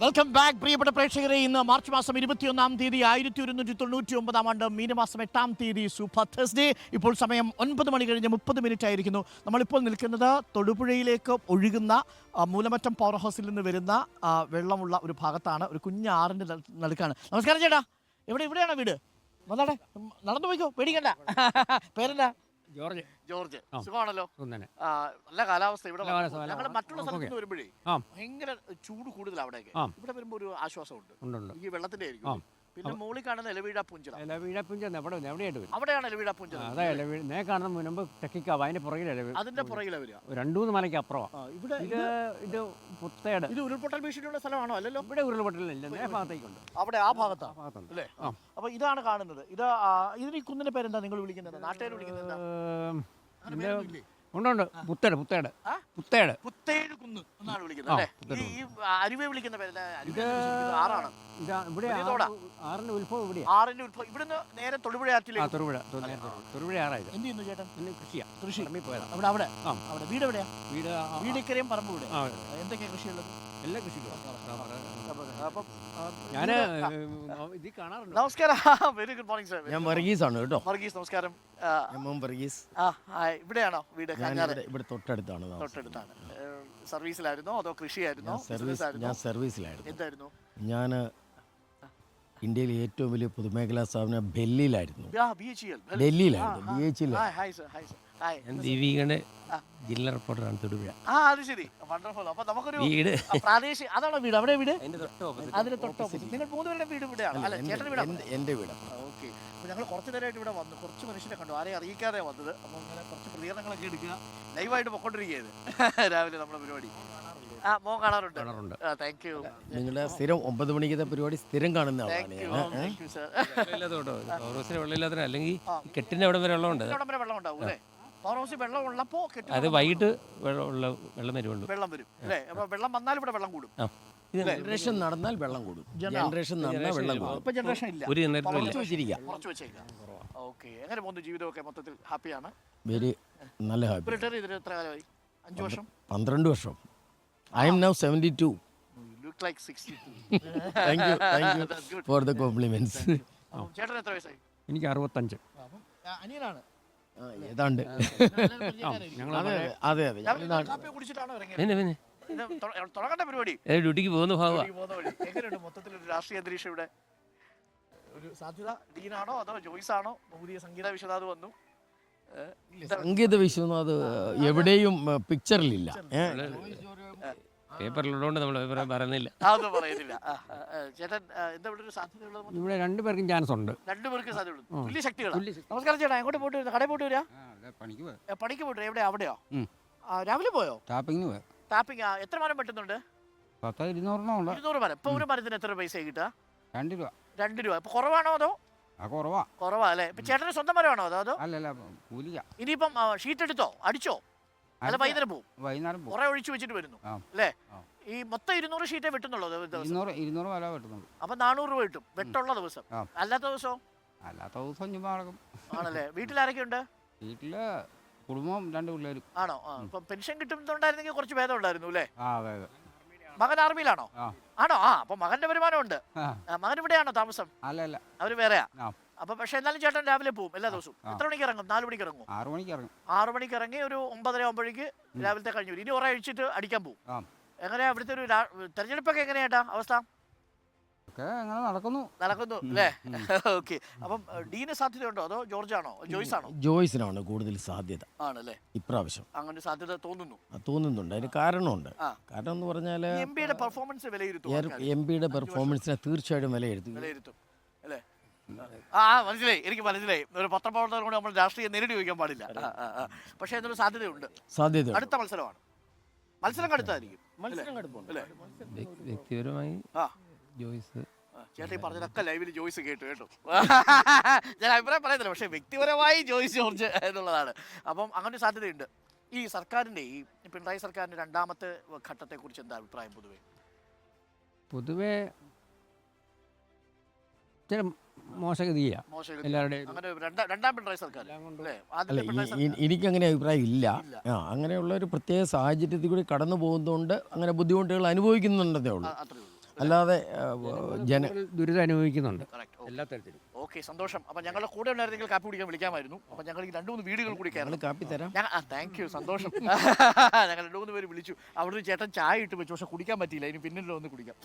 Welcome back പ്രിയപ്പെട്ട പ്രേക്ഷകരെ. ഇന്ന് മാർച്ച് മാസം ഇരുപത്തിയൊന്നാം തീയതി ആയിരത്തി ഒരുന്നൂറ്റി തൊണ്ണൂറ്റി ഒമ്പതാം ആണ്ട് മീനമാസം എട്ടാം തീയതി സൂപ്പർ തേഴ്സ്ഡേ ഇപ്പോൾ സമയം ഒൻപത് മണി കഴിഞ്ഞ് മുപ്പത് മിനിറ്റ് ആയിരിക്കുന്നു നമ്മളിപ്പോൾ നിൽക്കുന്നത് തൊടുപുഴയിലേക്ക് ഒഴുകുന്ന മൂലമറ്റം പവർ ഹൗസിൽ നിന്ന് വരുന്ന വെള്ളമുള്ള ഒരു ഭാഗത്താണ്. ഒരു കുഞ്ഞ് ആറിന്റെ നടുക്കാണ്. നമസ്കാരം ചേട്ടാ. എവിടെ ഇവിടെയാണോ വീട്? വന്നാടെ നടന്നു പോയിക്കോ. പേടിക്കണ്ട. പേരെന്താ? George George. സുഖമാണല്ലോ ആ, നല്ല കാലാവസ്ഥ ഇവിടെ നല്ല കാലാവസ്ഥ, നല്ല ഞങ്ങൾ മറ്റുള്ള കാലാവസ്ഥ. സ്ഥലത്ത് വരുമ്പോഴേ ആ. ഭയങ്കര ചൂട് കൂടുതൽ അവിടെയൊക്കെ ആ. ഇവിടെ വരുമ്പോ ഒരു ആശ്വാസമുണ്ട് ഉണ്ട് ഉണ്ട് ഈ വെള്ളത്തിന്റെ ആയിരിക്കും. പിന്നെ മുകളിൽ കാണുന്ന എലവീഴ പുഞ്ചിറ. ഇല വീഴപ്പിഞ്ചെന്ന് എവിടെ എവിടെയായിട്ട് വരും? അവിടെയാണ് എലവീഴ പുഞ്ചിറ. അതെ ഇല വീഴ് നേ കാണുന്ന മുൻപ് തെക്കിക്കാവ അതിന്റെ പുറകിൽ ഇല അതിന്റെ പുറകിലെ വരിക രണ്ടു മൂന്ന് മലയ്ക്ക് അപ്പുറമാണ് ഇവിടെ ഇത് ഇത് പുത്തേട് ഇത് ഉരുൾപൊട്ടൽ ഭീഷണിയുള്ള സ്ഥലമാണോ? അല്ലല്ലോ? ഇവിടെ ഉരുൾപൊട്ടലില്ല. നേ ഭാഗത്തേക്കുണ്ട്. അവിടെ ആ ഭാഗത്താ. ആ ഭാഗത്തുണ്ട്. അല്ലേ. അപ്പൊ ഇതാണ് കാണുന്നത്. ഇത് ഇതിന് ഈ കുന്നിന്റെ പേരെന്താ നിങ്ങൾ വിളിക്കുന്നത്? നാട്ടുകാർ വിളിക്കുന്നത് എന്താ പുത്തേട് പുത്തേട്. പുത്തേട്? പുത്തേട് കുന്ന് എന്നാണ് വിളിക്കുന്നത് ഈ അരുവെ വിളിക്കുന്ന പേര് ഇത് ആറാണ്. ഇവിടെ. ആറിന്റെ ഉത്ഭവം ഇവിടെയാ. ആറിന്റെ ഉത്ഭവം. ഇവിടുന്ന് നേരെ തൊടുപുഴ ആറ്റിലേക്ക്. തൊടുപുഴ തൊടുപുഴ. ആറായത്. എന്ത് ചെയ്യുന്നു ചേട്ടൻ? പിന്നെ കൃഷിയാ. കൃഷി. അവിടെ അവിടെ? അവിടെ വീട് എവിടെയാ? വീട് വീടിക്കരയും പറമ്പ് ഇവിടെ. എന്തൊക്കെയാ കൃഷിയുള്ളത്? എല്ലാ കൃഷിക്കും. അപ്പം ഞാൻ ഇത് കാണാറുണ്ട്. നമസ്കാരം. വെരി ഗുഡ് മോർണിംഗ് സാർ ഞാൻ വർഗീസ് ആണ് കേട്ടോ. വർഗീസ് നമസ്കാരം. ഞാൻ വർഗീസ്. ആ ഹായ് ഇവിടെയാണോ വീട്? ഇവിടെ തൊട്ടടുത്താണ്. തൊട്ടടുത്താണ്. സർവീസിലായിരുന്നോ അതോ കൃഷിയായിരുന്നോ? ഞാൻ സർവീസിലായിരുന്നു. എന്തായിരുന്നു? ഞാൻ ഇന്ത്യയിലെ ഏറ്റവും വലിയ പൊതുമേഖലാ സ്ഥാപനം ഡൽഹിയിലായിരുന്നു. എൽ ഡൽഹിയിലായിരുന്നു. ബി എച്ച് ഹായ് ഞാൻ ദീപികയുടെ ജില്ലാ റിപ്പോർട്ടറാണ് തൊടുപുഴ ആ അത് ശരി വണ്ടർഫുൾ അപ്പൊ നമുക്കൊരു വീട് ആ, പ്രാദേശിക അതാണോ വീട് അവിടെ വീട് അതിന്റെ തൊട്ട് അതിന്റെ അതിന് തൊട്ട് opposite. നിങ്ങൾ മൂന്നുപേരുടെ വീട് ഇവിടെയാണ് അല്ല ചേട്ടൻ വീട് എന്റെ വീട് ഓക്കെ അപ്പൊ ഞങ്ങൾ കുറച്ച് നേരമായിട്ട് ഇവിടെ വന്നു കുറച്ച് മനുഷ്യരെ കണ്ടു ആരെയും അറിയിക്കാതെ വന്നത് അപ്പോൾ ഇങ്ങനെ കുറച്ച് പ്രതികരണങ്ങളൊക്കെ എടുക്കുക ലൈവായിട്ട് പൊക്കോണ്ടിരിക്കുകയാണ് രാവിലെ നമ്മുടെ പരിപാടി ആ മോൻ കാണാറുണ്ട് കാണാറുണ്ട്. താങ്ക് യു നിങ്ങളുടെ സ്ഥിരം ഒമ്പത് മണിക്കത്തെ പരിപാടി സ്ഥിരം കാണുന്ന ആളാണ് അല്ലെങ്കിൽ കെട്ടിന്റെ അവിടെ വരെ വെള്ളമുണ്ട് വെള്ളം ഉണ്ടാവും അല്ലേ പവർ ഹൗസിൽ വെള്ളം ഉള്ളപ്പോൾ കെട്ടി അത് വൈകിട്ട് വെള്ളം വെള്ളം വരുമുണ്ട് വെള്ളം വരും. അല്ലേ? അപ്പോൾ വെള്ളം വന്നാൽ ഇവിടെ വെള്ളം കൂടും. ഇത് ജനറേഷൻ നടന്നാൽ വെള്ളം കൂടും. ജനറേഷൻ നടന്നാൽ വെള്ളം കൂടും. ഇപ്പൊ ജനറേഷൻ ഇല്ല. ഒരു ജനറേറ്ററും ഇല്ല. കുറച്ച് വെച്ചിരിക്കാം കുറച്ച് വെച്ചേക്കാം ഓക്കെ. എങ്ങനെ പോകുന്നു? ജീവിതമൊക്കെ മൊത്തത്തിൽ ഹാപ്പിയാണ് വെരി നല്ല ഇപ്പൊ ഹാപ്പി റിട്ടയർ ചെയ്തിട്ട് എത്ര കാലമായി? അഞ്ച് വർഷം? പന്ത്രണ്ട് വർഷം. I'm now seventy two look like sixty thank you thank you for the compliments ചേട്ടൻ എത്ര വയസ്സായി? എനിക്ക് അറുപത്തഞ്ച്. അനിയനാണ്. ഏതാണ്ട്. അതെ അതെ പിന്നെ പിന്നെ. ഇത് തൊ- പരിപാടി. ഡ്യൂട്ടിക്ക് പോകുന്ന ഭാഗമാണ് എങ്ങനെയുണ്ട് മൊത്തത്തിൽ ഒരു രാഷ്ട്രീയ അന്തരീക്ഷം ഇവിടെ? ഒരു സാധ്യത? ഡീനാണോ അതോ ജോയ്സ് ആണോ പുതിയ സംഗീത വിശ്വനാഥ് വന്നു. സംഗീത വിശ്വനാഥ് എവിടെയും പിക്ചറിലില്ല ഏഹ് പേപ്പറിലുള്ളതുകൊണ്ട് നമ്മൾ അഭിപ്രായം പറയുന്നില്ല. അതൊന്നും പറയുന്നില്ല. ആ, ആ, ആ, ചേട്ടൻ ആ, എന്താ ഇവിടെ ഒരു സാധ്യതയുള്ളത്? ഇവിടെ രണ്ടുപേർക്കും ചാൻസ് ഉണ്ട്. രണ്ടുപേർക്ക് സാധ്യതയുള്ളൂ. തുല്യ ശക്തികളാണ് നമസ്കാരം ചേട്ടാ എങ്ങോട്ട് പോയിട്ട് വരുന്നത്? കടയിൽ പോയിട്ട് വരാ പണിക്ക് പോയി? ഏ, പണിക്ക് പോയിട്ട് എവിടെ അവിടെയോ ആ, രാവിലെ പോയോ? ടാപ്പിങ്ങിന് പോയി? ടാപ്പിംഗ് എത്ര മരം വെട്ടുന്നുണ്ട് പത്ത് ഇരുന്നൂറെണ്ണം ഉണ്ട് ഇരുന്നൂറ് മരം ഇപ്പൊ ഒരു മരത്തിന് എത്ര പൈസ കിട്ടുക? രണ്ട് രൂപ. രണ്ട് രൂപ. ഇപ്പൊ കുറവാണോ അതോ? ആ കുറവാ. കുറവാ അല്ലേ? ഇപ്പൊ ചേട്ടന് സ്വന്തം മരമാണോ അതോ അതോ? അല്ലല്ല കൂലിക്ക ഇനിയിപ്പം ഷീറ്റ് എടുത്തോ? അടിച്ചോ? അല്ല വൈകുന്നേരം പോകും വൈകുന്നേരം പോകും കുറെ ഒഴിച്ചു വെച്ചിട്ട് വരുന്നു. ആ. അല്ലേ? ഈ മൊത്തം ഇരുന്നൂറ് ഷീറ്റേ വെട്ടുന്നുള്ളൂ ഒരു ദിവസം. ഇരുന്നൂറ് ഇരുന്നൂറ് വില വെട്ടുന്നുണ്ട് അപ്പൊ നാനൂറ് രൂപ കിട്ടും വെട്ടുള്ള ദിവസം. ആ. അല്ലാത്ത ദിവസം? അല്ലാത്ത ദിവസം ചുമ്മാ നടക്കും. ആണല്ലേ? വീട്ടിൽ ആരൊക്കെ ഉണ്ട് വീട്ടിൽ കുടുംബം രണ്ട് പിള്ളേരും. ആണോ? ആ ഇപ്പം പെൻഷൻ കിട്ടുന്നുണ്ടായിരുന്നെങ്കിൽ കുറച്ച് ഭേദം ഉണ്ടായിരുന്നു അല്ലേ? ആ അതെ അതെ. മകൻ ആർമിയിലാണോ? ആ. ആണോ? ആ അപ്പൊ മകന്റെ വരുമാനം ഉണ്ട് ആ, മകൻ ഇവിടെയാണോ താമസം? അല്ല അല്ല. അവർ വേറെയാ? ആ. അപ്പൊ പക്ഷെ എന്നാലും ചേട്ടൻ രാവിലെ പോകും എല്ലാ ദിവസവും. എത്ര മണിക്ക് ഇറങ്ങും? നാല് മണിക്ക് ഇറങ്ങും ആറു മണിക്ക് ഇറങ്ങും. ആറു മണിക്ക് ഇറങ്ങി ഒരു ഒമ്പതര ആകുമ്പോഴേക്ക് രാവിലത്തെ കഴിഞ്ഞു വരും. ഇനി ഒറ അഴിച്ചിട്ട് അടിക്കാൻ പോകും എങ്ങനെയാ ഇവിടുത്തെ ഒരു തെരഞ്ഞെടുപ്പൊക്കെ എങ്ങനെയാട്ടാ അവസ്ഥ? ഒക്കെ അങ്ങനെ നടക്കുന്നു. നടക്കുന്നു അല്ലേ? ഓക്കെ. അപ്പം ഡീന് സാധ്യതയുണ്ടോ? അതോ ജോർജ് ആണോ ജോയ്സ് ആണോ ജോയ്സിനാണ് കൂടുതൽ സാധ്യത. ആണല്ലേ. ഇപ്രാവശ്യം. അങ്ങനെ സാധ്യത തോന്നുന്നു. തോന്നുന്നുണ്ട്. അതിന് കാരണമുണ്ട്. കാരണം എന്ന് പറഞ്ഞാൽ എം പിയുടെ പെർഫോമൻസ് വിലയിരുത്തും എം പിയുടെ പെർഫോമൻസിനെ തീർച്ചയായിട്ടും വിലയിരുത്തും. വിലയിരുത്തും. ആ മനസ്സിലായി. എനിക്ക് മനസ്സിലായി. ഒരു പത്രപ്രവർത്തകർ കൂടെ നമ്മൾ രാഷ്ട്രീയം നേരിട്ട് ചോദിക്കാൻ പാടില്ല. പക്ഷേ എന്നൊരു സാധ്യതയുണ്ട്. സാധ്യത അടുത്ത മത്സരമാണ്. മത്സരം കടുത്തായിരിക്കും. വ്യക്തിപരമായി ജോയിസ്. ആ, ചേട്ടാ പറഞ്ഞതൊക്കെ ലൈവിൽ ജോയിസ് കേട്ടു കേട്ടു. ഞാൻ അഭിപ്രായം പറയുന്നില്ല പക്ഷേ വ്യക്തിപരമായി ജോയിസ് ജോർജ് എന്നുള്ളതാണ്. അപ്പം അങ്ങനെ ഒരു സാധ്യതയുണ്ട്. ഈ സർക്കാരിന്റെ ഈ പിണറായി സർക്കാരിന്റെ രണ്ടാമത്തെ ഘട്ടത്തെക്കുറിച്ച് എന്താ അഭിപ്രായം പൊതുവേ? പൊതുവേ ചില മോശഗതിയാ മോശം എല്ലാവരുടെയും അങ്ങനെ രണ്ടാം രണ്ടാം പിണറായി സർക്കാർ. അല്ലേ? ആദ്യത്തെ അല്ല പിണറായി ഈ- സർക്കാർ. ഈ- എനിക്കങ്ങനെ അഭിപ്രായം ഇല്ല. ആ അങ്ങനെയുള്ള ഒരു പ്രത്യേക സാഹചര്യത്തിൽ കൂടി കടന്നു പോകുന്നതുകൊണ്ട് അങ്ങനെ ബുദ്ധിമുട്ടുകൾ അനുഭവിക്കുന്നുണ്ടെന്നേ ഉള്ളൂ. അല്ലാതെ ജന ദുരിതം അനുഭവിക്കുന്നുണ്ട്. എല്ലാ തരത്തിലും. ഓക്കെ സന്തോഷം. അപ്പം ഞങ്ങളുടെ കൂടെ ഉണ്ടായിരുന്നെങ്കിൽ കാപ്പി കുടിക്കാൻ വിളിക്കാമായിരുന്നു. അപ്പം ഞങ്ങൾ ഈ രണ്ട് മൂന്ന് വീടുകൾ കൂടി ഞങ്ങൾ കയറണം. കാപ്പി തരാം. താങ്ക് യു സന്തോഷം. ഞങ്ങൾ രണ്ട് മൂന്ന് പേര് വിളിച്ചു. അവിടെ ചേട്ടൻ ചായ ഇട്ട് വെച്ചു. പക്ഷെ കുടിക്കാൻ പറ്റിയില്ല. ഇനി പിന്നിൽ ഒന്ന് കുടിക്കാം.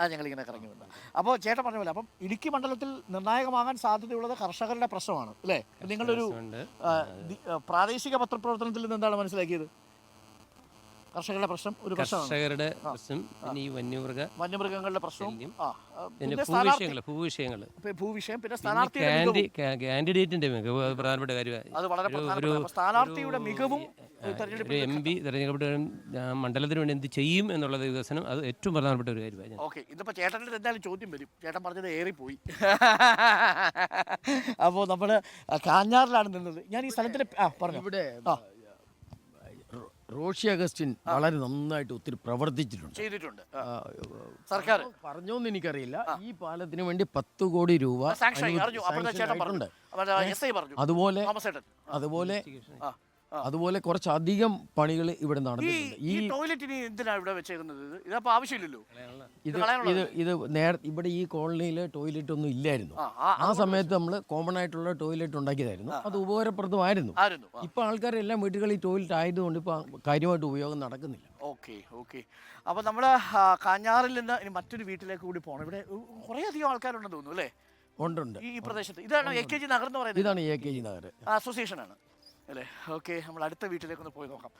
ആ ഞങ്ങൾ ഇങ്ങനെ കറങ്ങി വന്നു അപ്പോൾ ചേട്ടൻ പറഞ്ഞ പോലെ അപ്പം ഇടുക്കി മണ്ഡലത്തിൽ നിർണായകമാകാൻ സാധ്യതയുള്ളത് കർഷകരുടെ പ്രശ്നമാണ്. അല്ലേ? നിങ്ങളൊരു പ്രാദേശിക പത്രപ്രവർത്തനത്തിൽ നിന്ന് എന്താണ് മനസ്സിലാക്കിയത്? കർഷകരുടെ പ്രശ്നം ഒരു പ്രശ്നമാണ്. കർഷകരുടെ പ്രശ്നം പിന്നെ ഈ വന്യമൃഗ വന്യമൃഗങ്ങളുടെ പ്രശ്നം ശല്യം. ആ. ആ, പിന്നെ പിന്നെ സ്ഥാനാർത്ഥി ഭൂവിഷയങ്ങൾ. ഭൂവിഷയങ്ങൾ ഇപ്പൊ ഭൂവിഷയം പിന്നെ സ്ഥാനാർത്ഥി സ്ഥാനാർത്ഥിയുടെ മികവും. കാ- കാൻഡിഡേറ്റിന്റെ മികവ് അത് പ്രധാനപ്പെട്ട കാര്യമായി അത് വളരെ ഒരു- പ്രധാനപ്പെട്ട അപ്പൊ സ്ഥാനാർത്ഥിയുടെ മികവും ആ, തെരഞ്ഞെടുപ്പിൽ ഒരു എം പി തെരഞ്ഞെടുപ്പ് മണ്ഡലത്തിന് വേണ്ടി എന്ത് ചെയ്യും എന്നുള്ള വികസനം അത് ഏറ്റവും പ്രധാനപ്പെട്ട ഒരു കാര്യമായി ഞാൻ ഓക്കെ ഇതിപ്പോ ചേട്ടന്റെ എന്തായാലും ചോദ്യം വരും. ചേട്ടൻ പറഞ്ഞത് ഏറിപ്പോയി. അപ്പോ നമ്മൾ കാഞ്ഞാറിലാണ് നിന്നത്. ഞാൻ ഈ സ്ഥലത്തിന്റെ ആ പറഞ്ഞു. ഇവിടെ ആ. റോഷി അഗസ്റ്റിൻ വളരെ നന്നായിട്ട് ഒത്തിരി പ്രവർത്തിച്ചിട്ടുണ്ട്. ചെയ്തിട്ടുണ്ട്. സർക്കാർ. പറഞ്ഞോന്ന് എനിക്കറിയില്ല. ഈ പാലത്തിന് വേണ്ടി പത്ത് കോടി രൂപ സാങ്ഷൻ അറിഞ്ഞു. അപ്പോഴത്തെ ചേട്ടൻ പറഞ്ഞു. ആയിട്ടുണ്ട്. പറഞ്ഞു. അതുപോലെ അതുപോലെ. അതുപോലെ കുറച്ചധികം പണികൾ ഇവിടെ നടന്നിട്ടുണ്ട്. ഈ ഇവിടെ വെച്ചേക്കുന്നത്? ഇത് ഇതപ്പോ ആവശ്യമില്ലല്ലോ. ഇത് ഇത് ഇത് നേര ഇവിടെ ഈ കോളനിയിൽ ടോയ്ലറ്റ് ഒന്നും ഇല്ലായിരുന്നു. ആ സമയത്ത് നമ്മൾ കോമൺ ആയിട്ടുള്ള ടോയ്ലറ്റ് ഉണ്ടാക്കിയതായിരുന്നു. അത് ഉപകാരപ്രദമായിരുന്നു. ഇപ്പൊ ആൾക്കാരെല്ലാം വീടുകളിൽ ടോയ്ലറ്റ് ആയതുകൊണ്ട് ഇപ്പൊ കാര്യമായിട്ട് ഉപയോഗം നടക്കുന്നില്ല. Okay okay. അപ്പോൾ നമ്മൾ കാഞ്ഞാറിൽ നിന്ന് ഇനി മറ്റൊരു വീട്ടിലേക്ക് കൂടി പോകണം ഇവിടെ കുറേ അധികം ആൾക്കാരുണ്ടെന്ന് തോന്നുന്നു അല്ലേ? ഉണ്ട് ഈ ഈ പ്രദേശത്ത്. ഇതാണ് എ കെ ജി നഗർ എന്ന് പറയുന്നത്. ഇതാണ് A K G Nagar. Association ആണ് അല്ലേ? ഓക്കെ നമ്മൾ അടുത്ത വീട്ടിലേക്കൊന്ന് പോയി നോക്കാം.